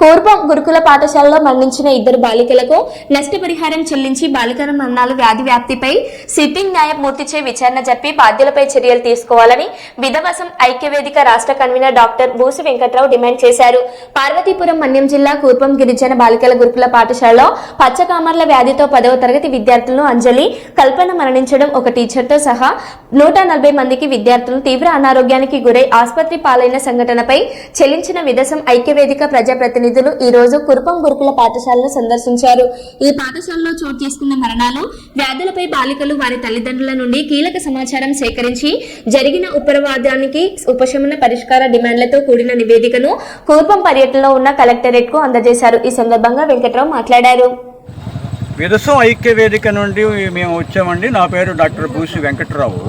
కోర్బం గురుకుల పాఠశాలలో మరణించిన ఇద్దరు బాలికలకు నష్టపరిహారం చెల్లించి బాలికల మరణాలు వ్యాధి వ్యాప్తిపై సిట్టింగ్ న్యాయమూర్తిచే విచారణ జరిపి బాధ్యులపై చర్యలు తీసుకోవాలని విధవసం ఐక్యవేదిక రాష్ట్ర convener doctor Boosi Venkatrao demand చేశారు. పార్వతీపురం మన్యం జిల్లా కూర్పం గిరిజన బాలికల గురుకుల పాఠశాలలో పచ్చకామర్ల వ్యాధితో పదవ తరగతి విద్యార్థులను అంజలి కల్పన మరణించడం ఒక టీచర్తో సహా నూట నలభై మందికి విద్యార్థులు తీవ్ర అనారోగ్యానికి గురై ఆసుపత్రి పాలైన సంఘటనపై చెల్లించిన విదసం ఐక్యవేదిక ప్రజాప్రతినిధులు ఈ రోజు కురుపం గురుకుల పాఠశాలను సందర్శించారు. ఈ పాఠశాలలో చోటు చేసుకున్న మరణాలు వ్యాధులపై బాలికలు వారి తల్లిదండ్రుల నుండి కీలక సమాచారం సేకరించి జరిగిన ఉపరవాదానికి ఉపశమన పరిష్కార డిమాండ్లతో కూడిన నివేదికను కురుపం పర్యటనలో ఉన్న కలెక్టరేట్కు అందజేశారు. ఈ సందర్భంగా వెంకట్రావు మాట్లాడారు. విదసం ఐక్య వేదిక నుండి మేము వచ్చామండి. నా పేరు డాక్టర్ భూసి వెంకట్రావు.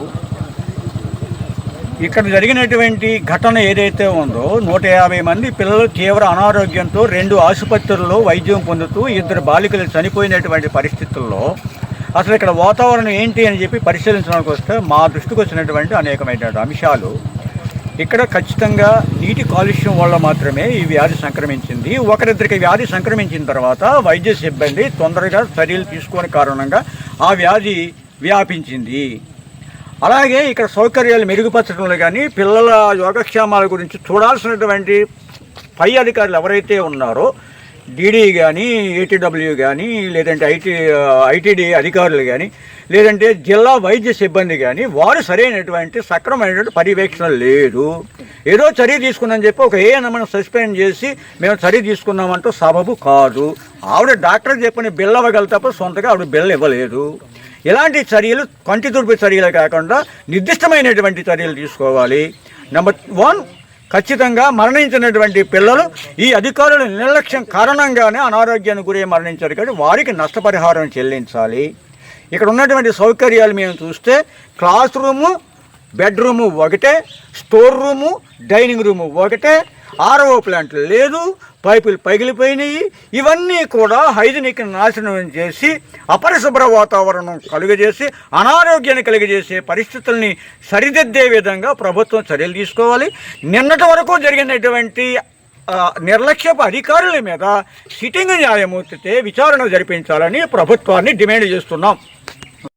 ఇక్కడ జరిగినటువంటి ఘటన ఏదైతే ఉందో నూట యాభై మంది పిల్లలు తీవ్ర అనారోగ్యంతో రెండు ఆసుపత్రుల్లో వైద్యం పొందుతూ ఇద్దరు బాలికలు చనిపోయినటువంటి పరిస్థితుల్లో అసలు ఇక్కడ వాతావరణం ఏంటి అని చెప్పి పరిశీలించడానికి వస్తే మా దృష్టికి వచ్చినటువంటి అనేకమైనటువంటి అంశాలు. ఇక్కడ ఖచ్చితంగా నీటి కాలుష్యం వల్ల మాత్రమే ఈ వ్యాధి సంక్రమించింది. ఒకరిద్దరికి వ్యాధి సంక్రమించిన తర్వాత వైద్య సిబ్బంది తొందరగా చర్యలు తీసుకోని కారణంగా ఆ వ్యాధి వ్యాపించింది. అలాగే ఇక్కడ సౌకర్యాలు మెరుగుపరచడంలో కానీ పిల్లల యోగక్షేమాల గురించి చూడాల్సినటువంటి పై అధికారులు ఎవరైతే ఉన్నారో డీడీ కానీ ఏటీడబ్ల్యూ కానీ లేదంటే ఐటీ ఐటీడీ అధికారులు కానీ లేదంటే జిల్లా వైద్య సిబ్బంది కానీ వారు సరైనటువంటి సక్రమైనటువంటి పర్యవేక్షణ లేదు. ఏదో చర్య తీసుకుందని చెప్పి ఒక ఏ మనం సస్పెండ్ చేసి మేము చర్య తీసుకున్నామంటూ సబబు కాదు. ఆవిడ డాక్టర్ చెప్పిన బిల్ ఇవ్వగల తప్ప సొంతగా ఆవిడ బిల్ ఇవ్వలేదు. ఇలాంటి చర్యలు కంటి తుడుపు చర్యలు కాకుండా నిర్దిష్టమైనటువంటి చర్యలు తీసుకోవాలి. నెంబర్ వన్ ఖచ్చితంగా మరణించినటువంటి పిల్లలు ఈ అధికారుల నిర్లక్ష్యం కారణంగానే అనారోగ్యానికి గురై మరణించారు కాబట్టి వారికి నష్టపరిహారం చెల్లించాలి. ఇక్కడ ఉన్నటువంటి సౌకర్యాలు మేము చూస్తే క్లాస్ రూము బెడ్రూము ఒకటే స్టోర్ రూము డైనింగ్ రూము ఒకటే ఆర్ఓ ప్లాంట్ లేదు పైపులు పగిలిపోయినాయి. ఇవన్నీ కూడా హైజనిక్ నాశనం చేసి అపరిశుభ్ర వాతావరణం కలుగజేసి అనారోగ్యాన్ని కలిగజేసే పరిస్థితుల్ని సరిదిద్దే విధంగా ప్రభుత్వం చర్యలు తీసుకోవాలి. నిన్నటి వరకు జరిగినటువంటి నిర్లక్ష్యపు అధికారుల మీద సిట్టింగ్ న్యాయమూర్తితే విచారణ జరిపించాలని ప్రభుత్వాన్ని డిమాండ్ చేస్తున్నాం.